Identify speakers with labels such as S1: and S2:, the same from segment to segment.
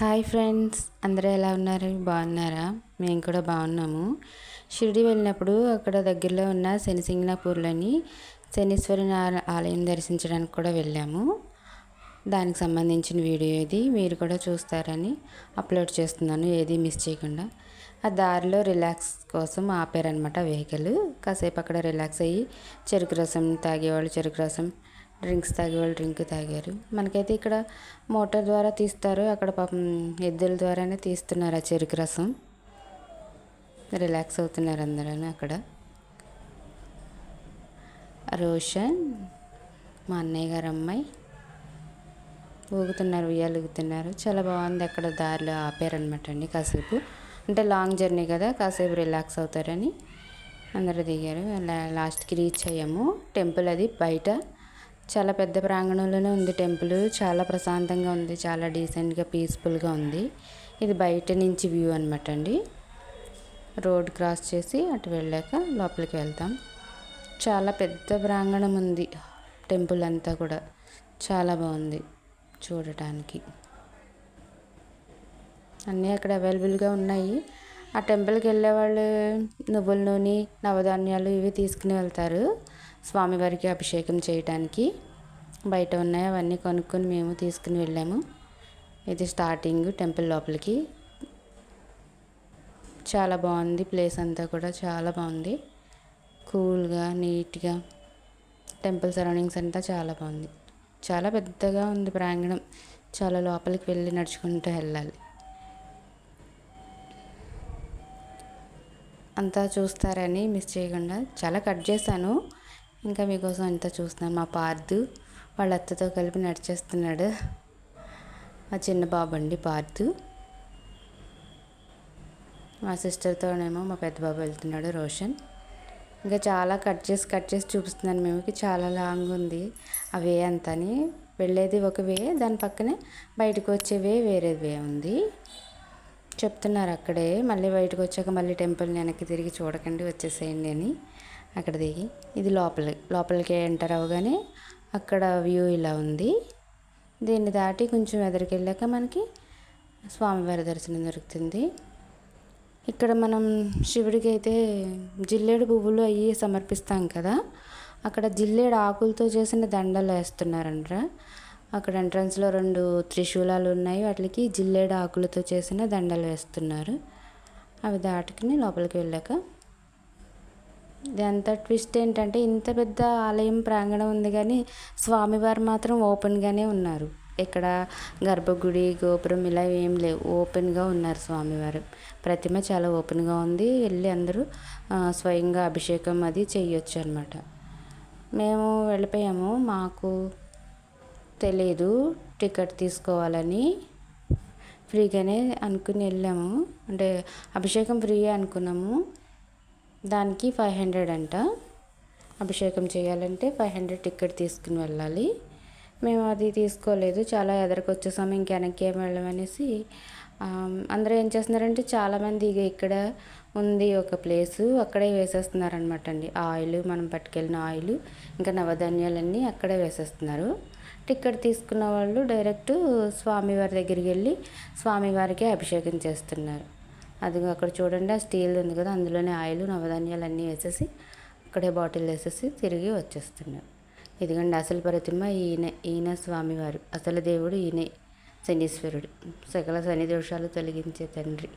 S1: Hi friends అందరూ ఎలా ఉన్నారు? బాగున్నారా? మేము కూడా బాగున్నాము. షిరిడి వెళ్ళినప్పుడు అక్కడ దగ్గరలో ఉన్న శనిసింగ్నాపూర్లోని శనీశ్వరి ఆలయం దర్శించడానికి కూడా వెళ్ళాము. దానికి సంబంధించిన వీడియో ఇది. మీరు కూడా చూస్తారని అప్లోడ్ చేస్తున్నాను. ఏది మిస్ చేయకుండా. ఆ దారిలో రిలాక్స్ కోసం ఆపారనమాట వెహికల్. కాసేపు అక్కడ రిలాక్స్ అయ్యి చెరుకు రసం తాగేవాళ్ళు. చెరుకు రసం డ్రింక్స్ తాగేవాళ్ళు డ్రింక్ తాగారు. మనకైతే ఇక్కడ మోటార్ ద్వారా తీస్తారు. అక్కడ పాపం ఎద్దుల ద్వారానే తీస్తున్నారు ఆ చెరుకు రసం. రిలాక్స్ అవుతున్నారు అందరూ అక్కడ. రోషన్ మా అన్నయ్య గారు అమ్మాయి. ఊగుతున్నారు ఉయ్యాలుగుతున్నారు చాలా బాగుంది. అక్కడ దారిలో ఆపారనమాట అండి కాసేపు. అంటే లాంగ్ జర్నీ కదా కాసేపు రిలాక్స్ అవుతారని అందరూ దిగారు. లాస్ట్కి రీచ్ అయ్యాము. టెంపుల్ అది బయట. చాలా పెద్ద ప్రాంగణంలోనే ఉంది టెంపుల్. చాలా ప్రశాంతంగా ఉంది. చాలా డీసెంట్గా పీస్ఫుల్గా ఉంది. ఇది బయట నుంచి వ్యూ అనమాట అండి. రోడ్ క్రాస్ చేసి అటు వెళ్ళాక లోపలికి వెళ్తాం. చాలా పెద్ద ప్రాంగణం ఉంది టెంపుల్ అంతా కూడా. చాలా బాగుంది చూడటానికి. అన్నీ అక్కడ అవైలబుల్గా ఉన్నాయి. ఆ టెంపుల్కి వెళ్ళే వాళ్ళు నువ్వుల నూనె నవధాన్యాలు ఇవి తీసుకుని వెళ్తారు. స్వామివారికి అభిషేకం చేయడానికి బయట ఉన్నాయి. అవన్నీ కొనుక్కొని మేము తీసుకుని వెళ్ళాము. ఇది స్టార్టింగ్ టెంపుల్ లోపలికి. చాలా బాగుంది. ప్లేస్ అంతా కూడా చాలా బాగుంది. కూల్గా నీట్గా టెంపుల్ సరౌండింగ్స్ అంతా చాలా బాగుంది. చాలా పెద్దగా ఉంది ప్రాంగణం. చాలా లోపలికి వెళ్ళి నడుచుకుంటూ వెళ్ళాలి. అంతా చూస్తారని మిస్ చేయకుండా చాలా కట్ చేశాను. ఇంకా మీకోసం అంతా చూస్తున్నాను. మా పార్థు వాళ్ళ అత్తతో కలిపి నడిచేస్తున్నాడు. మా చిన్న బాబు అండి పార్థు మా సిస్టర్తోనేమో మా పెద్ద బాబు వెళ్తున్నాడు రోషన్. ఇంకా చాలా కట్ చేసి కట్ చేసి చూపిస్తున్నాను మేముకి. చాలా లాంగ్ ఉంది ఆ వే అంతని. వెళ్ళేది ఒక వే దాని పక్కనే బయటకు వచ్చే వే వేరే వే ఉంది. చెప్తున్నారు అక్కడే. మళ్ళీ బయటకు వచ్చాక మళ్ళీ టెంపుల్ని వెనక్కి తిరిగి చూడకండి వచ్చేసేయండి అని. అక్కడ దిగి ఇది లోపలి లోపలికి ఎంటర్ అవ్వగానే అక్కడ వ్యూ ఇలా ఉంది. దీన్ని దాటి కొంచెం ఎదురుకి వెళ్ళాక మనకి స్వామివారి దర్శనం దొరుకుతుంది. ఇక్కడ మనం శివుడికి అయితే జిల్లేడు పువ్వులు అవి సమర్పిస్తాం కదా. అక్కడ జిల్లేడు ఆకులతో చేసిన దండలు వేస్తున్నారంట. అక్కడ ఎంట్రన్స్లో రెండు త్రిశూలాలు ఉన్నాయి. వాటికి జిల్లేడు ఆకులతో చేసిన దండలు వేస్తున్నారు. అవి దాటుకుని లోపలికి వెళ్ళాక ఇదంతా ట్విస్ట్ ఏంటంటే ఇంత పెద్ద ఆలయం ప్రాంగణం ఉంది కానీ స్వామివారు మాత్రం ఓపెన్గానే ఉన్నారు. ఇక్కడ గర్భగుడి గోపురం ఇలా ఏం లేవు. ఓపెన్గా ఉన్నారు స్వామివారు. ప్రతిమ చాలా ఓపెన్గా ఉంది. వెళ్ళి అందరూ స్వయంగా అభిషేకం అది చేయొచ్చు అనమాట మేము వెళ్ళిపోయాము. మాకు తెలియదు టికెట్ తీసుకోవాలని. ఫ్రీగానే అనుకుని వెళ్ళాము. అంటే అభిషేకం ఫ్రీ అనుకున్నాము. దానికి ఫైవ్ హండ్రెడ్ అంట. అభిషేకం చేయాలంటే ఫైవ్ హండ్రెడ్ టికెట్ తీసుకుని వెళ్ళాలి. మేము అది తీసుకోలేదు. చాలా ఎదరికి వచ్చేసాము. ఇంక వెనక్కి ఏం వెళ్ళమనేసి అందరూ ఏం చేస్తున్నారంటే చాలామంది ఇక ఇక్కడ ఉంది ఒక ప్లేసు. అక్కడే వేసేస్తున్నారనమాట అండి. ఆయిల్ మనం పట్టుకెళ్ళిన ఆయిల్ ఇంకా నవధాన్యాలన్నీ అక్కడే వేసేస్తున్నారు. టికెట్ తీసుకున్న వాళ్ళు డైరెక్ట్ స్వామివారి దగ్గరికి వెళ్ళి స్వామివారికి అభిషేకం చేస్తున్నారు. అది అక్కడ చూడండి ఆ స్టీల్ ఉంది కదా అందులోనే ఆయిల్ నవధాన్యాలు అన్నీ వేసేసి అక్కడే బాటిల్ వేసేసి తిరిగి వచ్చేస్తున్నారు ఇదిగండి అసలు ప్రతిమ ఈయన ఈయన స్వామివారు. అసలు దేవుడు ఈయనే శనీశ్వరుడు. సకల శని దోషాలు తొలగించే తండ్రి.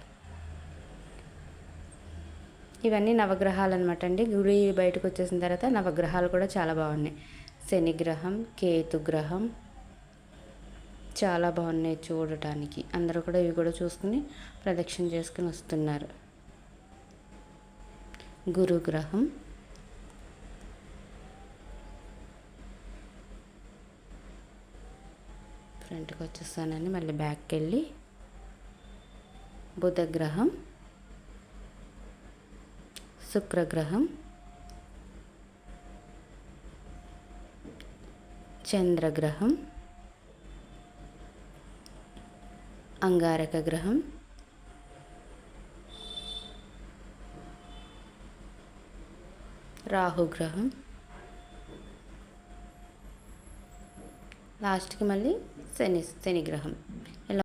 S1: ఇవన్నీ నవగ్రహాలు అనమాట అండి. గుడి బయటకు వచ్చేసిన తర్వాత నవగ్రహాలు కూడా చాలా బాగున్నాయి. శనిగ్రహం కేతుగ్రహం చాలా బాగున్నాయి చూడటానికి. అందరూ కూడా ఇవి కూడా చూసుకుని ప్రదక్షిణ చేసుకుని వస్తున్నారు. గురుగ్రహం. ఫ్రంట్కి వచ్చేస్తానని మళ్ళీ బ్యాక్కి వెళ్ళి బుధగ్రహం. శుక్రగ్రహం. చంద్రగ్రహం. అంగారక గ్రహం. రాహుగ్రహం లాస్ట్కి మళ్ళీ శని శనిగ్రహం